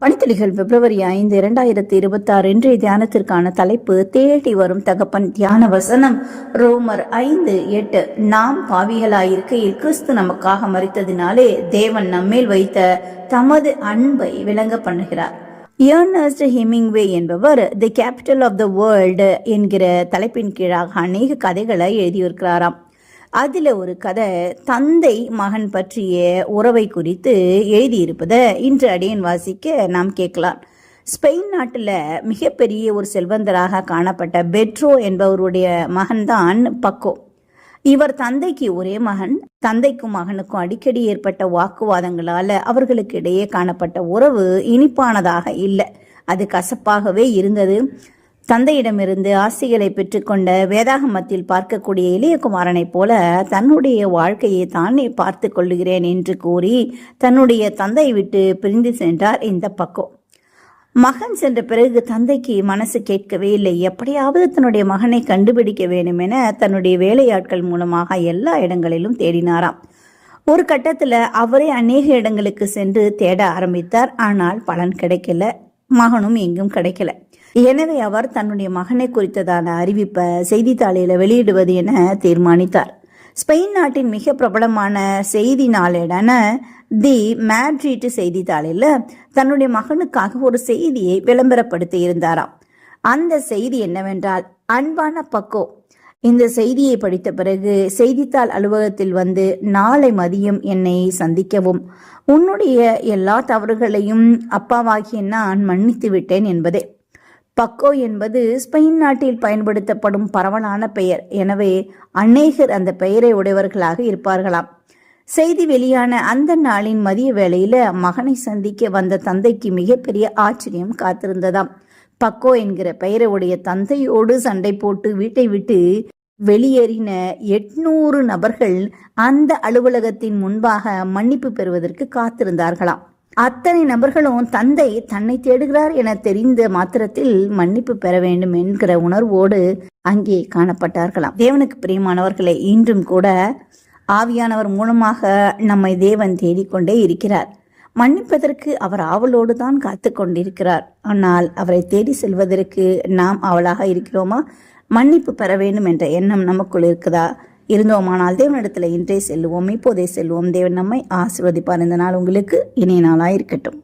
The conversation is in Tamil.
பணித்துளிகள் பிப்ரவரி ஐந்து இரண்டாயிரத்தி இருபத்தி ஆறு இன்றைய தியானத்திற்கான தலைப்பு தேடி வரும் தகப்பன் தியான வசனம். ரோமர் ஐந்து எட்டு நாம் பாவிகளாயிருக்கையில் கிறிஸ்து நமக்காக மறித்ததினாலே தேவன் நம்மேல் வைத்த தமது அன்பை விளங்க பண்ணுகிறார். ஏர்னஸ்ட் ஹெமிங்வே என்பவர் the capital of the world என்கிற தலைப்பின் கீழாக அநேக கதைகளை எழுதியிருக்கிறாராம். அதில் ஒரு கதை தந்தை மகன் பற்றிய உறவை குறித்து எழுதியிருப்பதை இன்று அடியன் வாசிக்க நாம் கேட்கலாம். ஸ்பெயின் நாட்டில் மிகப்பெரிய ஒரு செல்வந்தராக காணப்பட்ட பெட்ரோ என்பவருடைய மகன்தான் பக்கோ. இவர் தந்தைக்கு ஒரே மகன் தந்தைக்கும் மகனுக்கும் அடிக்கடி ஏற்பட்ட வாக்குவாதங்களால அவர்களுக்கு இடையே காணப்பட்ட உறவு இனிப்பானதாக இல்லை. அது கசப்பாகவே இருந்தது. தந்தையிடமிருந்து ஆசைகளை பெற்றுக்கொண்ட வேதாகமத்தில் பார்க்கக்கூடிய இளையகுமாரனைப் போல தன்னுடைய வாழ்க்கையை தானே பார்த்து கொள்ளுகிறேன் என்று கூறி தன்னுடைய தந்தை விட்டு பிரிந்து சென்றார் இந்த பக்கம். மகன் சென்ற பிறகு தந்தைக்கு மனசு கேட்கவே இல்லை. எப்படியாவது தன்னுடைய மகனை கண்டுபிடிக்க வேண்டும் என தன்னுடைய வேலையாட்கள் மூலமாக எல்லா இடங்களிலும் தேடினாராம். ஒரு கட்டத்தில் அவரே அநேக இடங்களுக்கு சென்று தேட ஆரம்பித்தார். ஆனால் பலன் கிடைக்கல. மகனும் எங்கும் கிடைக்கல. எனவே அவர் தன்னுடைய மகனை குறித்ததான அறிவிப்பை செய்தித்தாளில் வெளியிடுவது என தீர்மானித்தார். ஸ்பெயின் நாட்டின் மிக பிரபலமான செய்தி நாளேடான தி மேட்ரிட் செய்தித்தாளில் தன்னுடைய மகனுக்காக ஒரு செய்தியை விளம்பரப்படுத்தி இருந்தாராம். அந்த செய்தி என்னவென்றால் அன்பான பக்கோ இந்த செய்தியை படித்த பிறகு செய்தித்தாள் அலுவலகத்தில் வந்து நாளை மதியம் என்னை சந்திக்கவும். உன்னுடைய எல்லா தவறுகளையும் அப்பாவாகிய நான் மன்னித்து விட்டேன் என்பதே. பக்கோ என்பது ஸ்பெயின் நாட்டில் பயன்படுத்தப்படும் பரவலான பெயர். எனவே அநேகர் அந்த பெயரை உடையவர்களாக இருப்பார்களாம். செய்தி வெளியான அந்த நாளின் மதிய வேளையில மகனை சந்திக்க வந்த தந்தைக்கு மிகப்பெரிய ஆச்சரியம் காத்திருந்ததாம். பக்கோ என்கிற பெயரை உடைய தந்தையோடு சண்டை போட்டு வீட்டை விட்டு வெளியேறின எட்நூறு நபர்கள் அந்த அலுவலகத்தின் முன்பாக மன்னிப்பு பெறுவதற்கு காத்திருந்தார்களாம். அத்தனை நபர்களும் தந்தை தன்னை தேடுகிறார் என தெரிந்த மாத்திரத்தில் மன்னிப்பு பெற வேண்டும் என்கிற உணர்வோடு அங்கே காணப்பட்டார்களாம். தேவனுக்கு பிரியமானவர்களை இன்றும் கூட ஆவியானவர் மூலமாக நம்மை தேவன் தேடிக்கொண்டே இருக்கிறார். மன்னிப்பதற்கு அவர் ஆவலோடு தான் காத்து கொண்டிருக்கிறார் ஆனால் அவரை தேடி செல்வதற்கு நாம் அவளாக இருக்கிறோமா? மன்னிப்பு பெற வேண்டும் என்ற எண்ணம் நமக்குள் இருக்குதா? இருந்தோமானால் தேவனிடத்தில் இன்றே செல்லுவோம். இப்போதே செல்வோம் தேவன் நம்மை ஆசிர்வதிப்பார். இந்த நாள் உங்களுக்கு இனிய நாளாக இருக்கட்டும்